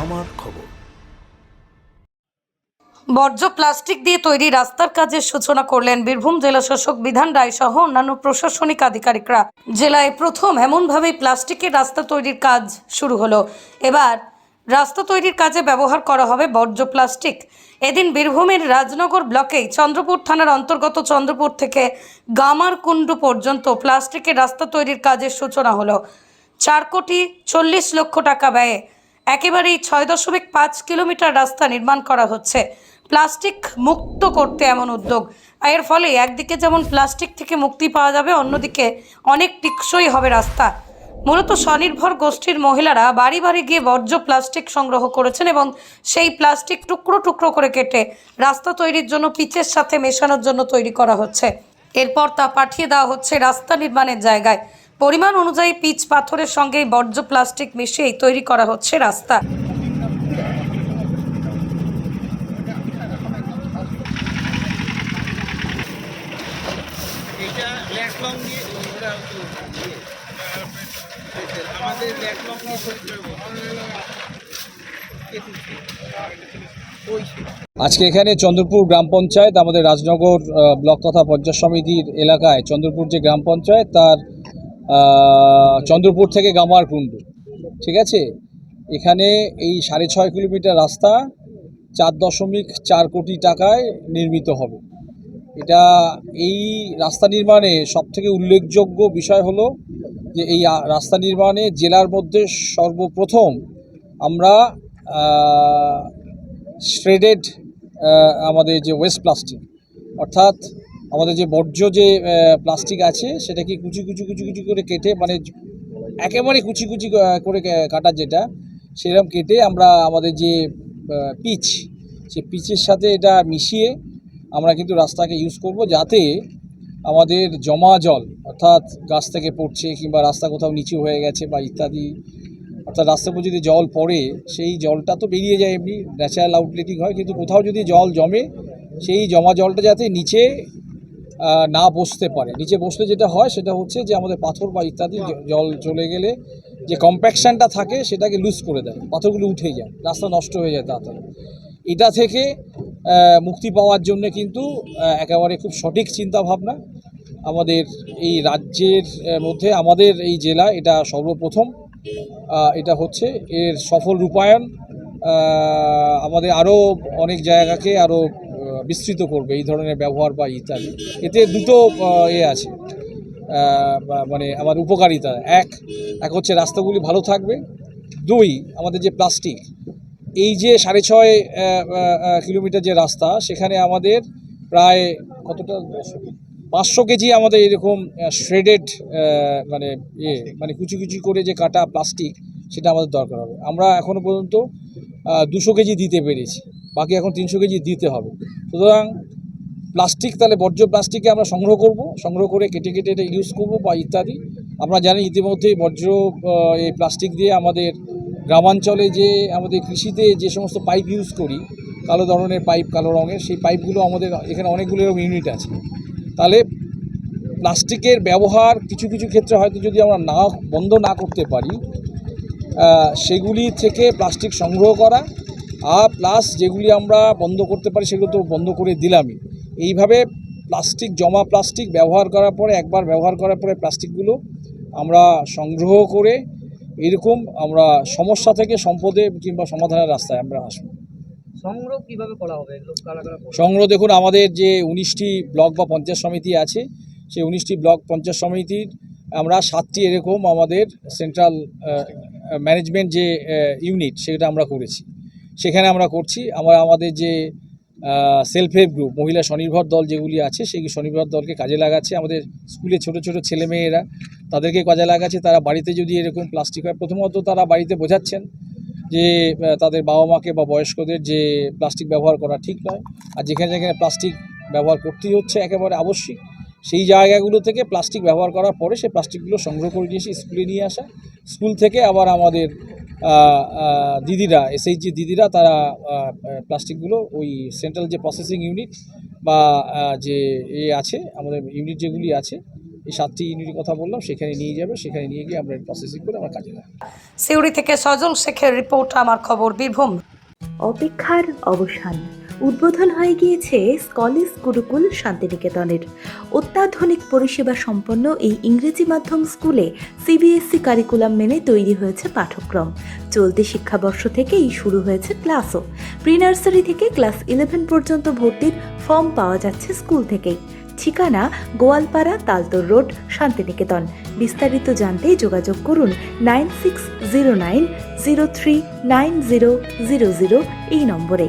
আমার খবর। বর্জ্য প্লাস্টিক দিয়ে তৈরি রাস্তার কাজের সূচনা করলেন বীরভূম জেলা শাসক বিধান রায় সহ অন্যান্য প্রশাসনিক আধিকারিকরা। জেলায় প্রথম এমনভাবেই প্লাস্টিকের রাস্তা তৈরির কাজ শুরু হলো। এবার রাস্তা তৈরির কাজে ব্যবহার করা হবে বর্জ্য প্লাস্টিক। এদিন বীরভূমের রাজনগর ব্লকেই চন্দ্রপুর থানার অন্তর্গত চন্দ্রপুর থেকে গামারকুণ্ডু পর্যন্ত প্লাস্টিকের রাস্তা তৈরির কাজের সূচনা হলো। চার কোটি চল্লিশ লক্ষ টাকা ব্যয়ে একেবারেই ছয় দশমিক পাঁচ কিলোমিটার রাস্তা নির্মাণ করা হচ্ছে। প্লাস্টিক মুক্ত করতে এমন উদ্যোগ। এর ফলে একদিকে যেমন প্লাস্টিক থেকে মুক্তি পাওয়া যাবে, অন্যদিকে অনেক টিকসই হবে রাস্তা। মূলত স্বনির্ভর গোষ্ঠীর মহিলারা বাড়ি বাড়ি গিয়ে বর্জ্য প্লাস্টিক সংগ্রহ করেছেন এবং সেই প্লাস্টিক টুকরো টুকরো করে কেটে রাস্তা তৈরির জন্য পিচের সাথে মেশানোর জন্য তৈরি করা হচ্ছে। এরপর তা পাঠিয়ে দেওয়া হচ্ছে রাস্তা নির্মাণের জায়গায়। পরিমাণ অনুযায়ী পিচ পাথরের সঙ্গে বর্জ্য প্লাস্টিক মিশিয়েই তৈরি করা হচ্ছে রাস্তা। আমাদের আজকে এখানে চন্দ্রপুর গ্রাম পঞ্চায়েত আমাদের রাজনগর ব্লক তথা পঞ্চায়েত সমিতির এলাকায় চন্দ্রপুর যে গ্রাম পঞ্চায়েত তার চন্দ্রপুর থেকে গামারকুণ্ডু ঠিক আছে? এখানে এই সাড়ে ছয় কিলোমিটার রাস্তা চার দশমিক চার কোটি টাকায় নির্মিত হবে। এটা এই রাস্তা নির্মাণে সবথেকে উল্লেখযোগ্য বিষয় হলো যে এই রাস্তা নির্মাণে জেলার মধ্যে সর্বপ্রথম আমরা শ্রেডেড আমাদের যে ওয়েস্ট প্লাস্টিক অর্থাৎ আমাদের যে বর্জ্য যে প্লাস্টিক আছে সেটাকে কুচি কুচি কুচি কুচি করে কেটে মানে একেবারে কুচি কুচি করে কাটা যেটা সেরকম কেটে আমরা আমাদের যে পিচ, সে পিচের সাথে এটা মিশিয়ে আমরা কিন্তু রাস্তাকে ইউজ করব যাতে আমাদের জমা জল, অর্থাৎ গাছ থেকে পড়ছে কিংবা রাস্তা কোথাও নিচু হয়ে গেছে বা ইত্যাদি, অর্থাৎ রাস্তার উপর যদি জল পড়ে, সেই জলটা তো বেরিয়ে যায় এমনি ন্যাচারাল আউটলেটিং হয়, কিন্তু কোথাও যদি জল জমে, সেই জমা জলটা যাতে নিচে না বসতে পারে। নিচে বসলে যেটা হয় সেটা হচ্ছে যে আমাদের পাথর বা ইত্যাদি জল চলে গেলে যে কম্প্যাকশনটা থাকে সেটাকে লুজ করে দেয়। পাথরগুলো উঠে যায় রাস্তা নষ্ট হয়ে যায় তাড়াতাড়ি। এটা থেকে মুক্তি পাওয়ার জন্য কিন্তু একেবারে খুব সঠিক চিন্তা ভাবনা আমাদের এই রাজ্যের মধ্যে আমাদের এই জেলা এটা সর্বপ্রথম। এটা হচ্ছে এর সফল রূপায়ণ। আমাদের আরও অনেক জায়গাকে আরও বিস্তৃত করবে এই ধরনের ব্যবহার বা ইত্যাদি। এতে দুটো এ আছে। মানে আমার উপকারিতা এক এক হচ্ছে রাস্তাগুলি ভালো থাকবে। দুই, আমাদের যে প্লাস্টিক, এই যে সাড়ে ছয় কিলোমিটার যে রাস্তা, সেখানে আমাদের প্রায় কতটা? পাঁচশো কেজি আমাদের এরকম শ্রেডেড মানে ইয়ে মানে কুচি কুচি করে যে কাটা প্লাস্টিক, সেটা আমাদের দরকার হবে। আমরা এখনও পর্যন্ত দুশো কেজি দিতে পেরেছি। বাকি এখন তিনশো কেজি দিতে হবে। সুতরাং প্লাস্টিক তাহলে বর্জ্য প্লাস্টিককে আমরা সংগ্রহ করব, সংগ্রহ করে কেটে কেটে এটা ইউজ করব বা ইত্যাদি। আমরা জানি ইতিমধ্যেই বর্জ্য এই প্লাস্টিক দিয়ে আমাদের গ্রামাঞ্চলে যে, আমাদের কৃষিতে যে সমস্ত পাইপ ইউজ করি, কালো ধরনের পাইপ, কালো রঙের, সেই পাইপগুলো আমাদের এখানে অনেকগুলো এরকম ইউনিট আছে। তাহলে প্লাস্টিকের ব্যবহার কিছু কিছু ক্ষেত্রে হয়তো যদি আমরা না, বন্ধ না করতে পারি সেগুলি থেকে প্লাস্টিক সংগ্রহ করা আর প্লাস যেগুলি আমরা বন্ধ করতে পারি সেগুলো তো বন্ধ করে দিলামই। এইভাবে প্লাস্টিক জমা প্লাস্টিক ব্যবহার করার পরে একবার ব্যবহার করার পরে প্লাস্টিকগুলো আমরা সংগ্রহ করে এরকম আমরা সমস্যা থেকে সম্পদে কিংবা সমাধানের রাস্তায় আমরা আসব। সংগ্রহ কীভাবে করা হবে? সংগ্রহ দেখুন আমাদের যে উনিশটি ব্লক বা পঞ্চায়েত সমিতি আছে সেই উনিশটি ব্লক পঞ্চায়েত সমিতির আমরা সাতটি এরকম আমাদের সেন্ট্রাল ম্যানেজমেন্ট যে ইউনিট সেটা আমরা করেছি। সেখানে আমরা করছি। আমরা আমাদের যে সেলফ হেল্প গ্রুপ মহিলা স্বনির্ভর দল যেগুলি আছে সেই স্বনির্ভর দলকে কাজে লাগাচ্ছে। আমাদের স্কুলে ছোট ছোট ছেলেমেয়েরা তাদেরকে কাজে লাগাচ্ছে। তারা বাড়িতে যদি এরকম প্লাস্টিক হয়, প্রথমত তারা বাড়িতে বোঝাচ্ছেন যে তাদের বাবা মাকে বা বয়স্কদের যে প্লাস্টিক ব্যবহার করা ঠিক নয়। আর যেখানে যেখানে প্লাস্টিক ব্যবহার করতেই হচ্ছে একেবারে আবশ্যিক, সেই জায়গাগুলো থেকে প্লাস্টিক ব্যবহার করার পরে সেই প্লাস্টিকগুলো সংগ্রহ করে নিয়ে স্কুলে নিয়ে আসা। স্কুল থেকে আবার আমাদের দিদিরা এসএইচজি দিদিরা তারা প্লাস্টিকগুলো ওই সেন্ট্রাল যে প্রসেসিং ইউনিট বা যে এ আছে আমাদের ইউনিট যেগুলি আছে এই সাতটি ইউনিটের কথা বললাম সেখানে নিয়ে যাবে সেখানে নিয়ে গিয়ে আমরা প্রসেসিং করে আমরা কাজে লাগাবো। সিউড়ি থেকে সজল শেখের রিপোর্ট আমার খবর বীরভূম। অপেক্ষার অবসান। উদ্বোধন হয়ে গিয়েছে স্কলিস গুরুকুল শান্তিনিকেতনের। অত্যাধুনিক পরিষেবা সম্পন্ন এই ইংরেজি মাধ্যম স্কুলে সিবিএসসি কারিকুলাম মেনে তৈরি হয়েছে পাঠ্যক্রম। চলতি শিক্ষাবর্ষ থেকেই শুরু হয়েছে ক্লাসও। প্রি নার্সারি থেকে ক্লাস ইলেভেন পর্যন্ত ভর্তির ফর্ম পাওয়া যাচ্ছে স্কুল থেকেই। ঠিকানা গোয়ালপাড়া তালতর রোড, শান্তিনিকেতন। বিস্তারিত জানতে যোগাযোগ করুন nine six zero nine zero three nine zero zero zero এই নম্বরে।